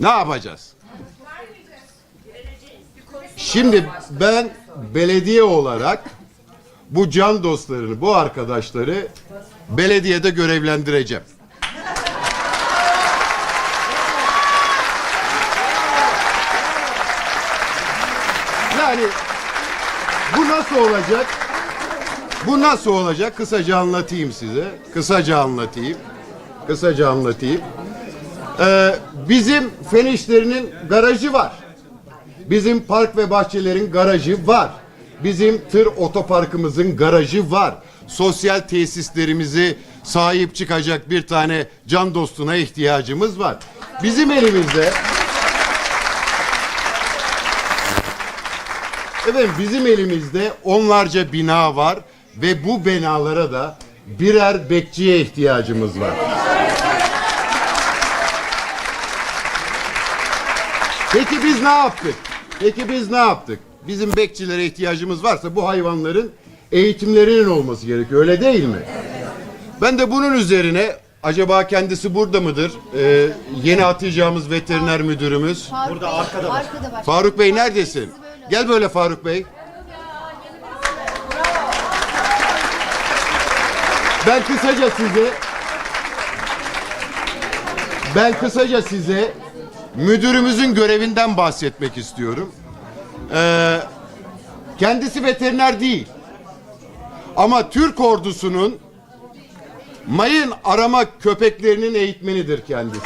Ne yapacağız? Şimdi ben belediye olarak bu can dostlarını, bu arkadaşları belediyede görevlendireceğim. Yani bu nasıl olacak? Bu nasıl olacak? Kısaca anlatayım size. Kısaca anlatayım. Kısaca anlatayım. Ee, bizim fen işlerinin garajı var. Bizim park ve bahçelerin garajı var. Bizim tır otoparkımızın garajı var. Sosyal tesislerimizi sahip çıkacak bir tane can dostuna ihtiyacımız var. Bizim elimizde Efendim bizim elimizde onlarca bina var ve bu binalara da birer bekçiye ihtiyacımız var. Peki biz ne yaptık? Peki biz ne yaptık? Bizim bekçilere ihtiyacımız varsa bu hayvanların eğitimlerinin olması gerekiyor. Öyle değil mi? Ben de bunun üzerine acaba kendisi burada mıdır? Ee, yeni atayacağımız veteriner müdürümüz. Burada arkada var. Arkada var. Faruk Bey neredesin? Gel böyle Faruk Bey. Ben kısaca size ben kısaca size müdürümüzün görevinden bahsetmek istiyorum. Ee, kendisi veteriner değil. Ama Türk ordusunun mayın arama köpeklerinin eğitmenidir kendisi.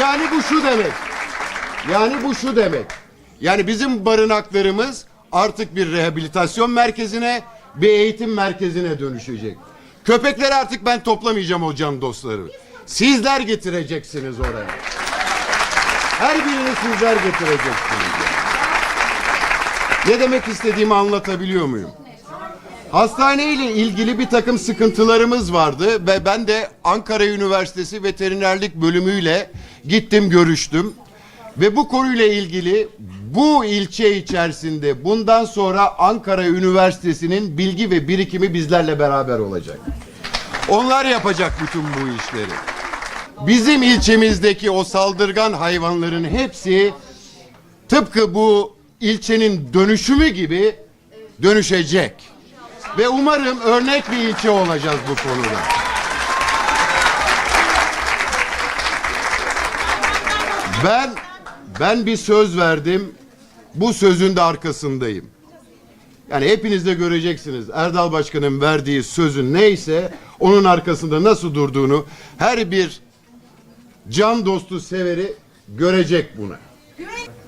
Yani bu şu demek. Yani bu şu demek. Yani bizim barınaklarımız artık bir rehabilitasyon merkezine, bir eğitim merkezine dönüşecek. Köpekleri artık ben toplamayacağım o can dostları. Sizler getireceksiniz oraya. Her birini sizler getireceksiniz. Ne demek istediğimi anlatabiliyor muyum? Hastane ile ilgili bir takım sıkıntılarımız vardı ve ben de Ankara Üniversitesi Veterinerlik bölümüyle gittim görüştüm. Ve bu konuyla ilgili bu ilçe içerisinde bundan sonra Ankara Üniversitesi'nin bilgi ve birikimi bizlerle beraber olacak. Onlar yapacak bütün bu işleri. Bizim ilçemizdeki o saldırgan hayvanların hepsi tıpkı bu ilçenin dönüşümü gibi dönüşecek. Ve umarım örnek bir ilçe olacağız bu konuda. Ben ben bir söz verdim. Bu sözün de arkasındayım. Yani hepiniz de göreceksiniz. Erdal Başkan'ın verdiği sözün neyse onun arkasında nasıl durduğunu her bir can dostu severi görecek bunu.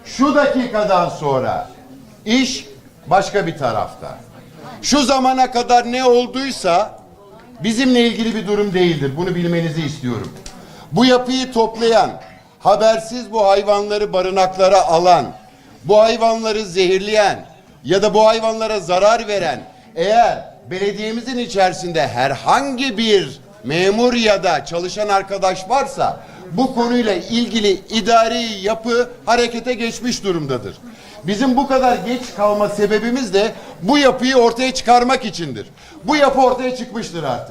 Şu dakikadan sonra iş başka bir tarafta. Şu zamana kadar ne olduysa bizimle ilgili bir durum değildir. Bunu bilmenizi istiyorum. Bu yapıyı toplayan, habersiz bu hayvanları barınaklara alan, bu hayvanları zehirleyen ya da bu hayvanlara zarar veren eğer belediyemizin içerisinde herhangi bir memur ya da çalışan arkadaş varsa bu konuyla ilgili idari yapı harekete geçmiş durumdadır. Bizim bu kadar geç kalma sebebimiz de bu yapıyı ortaya çıkarmak içindir. Bu yapı ortaya çıkmıştır artık.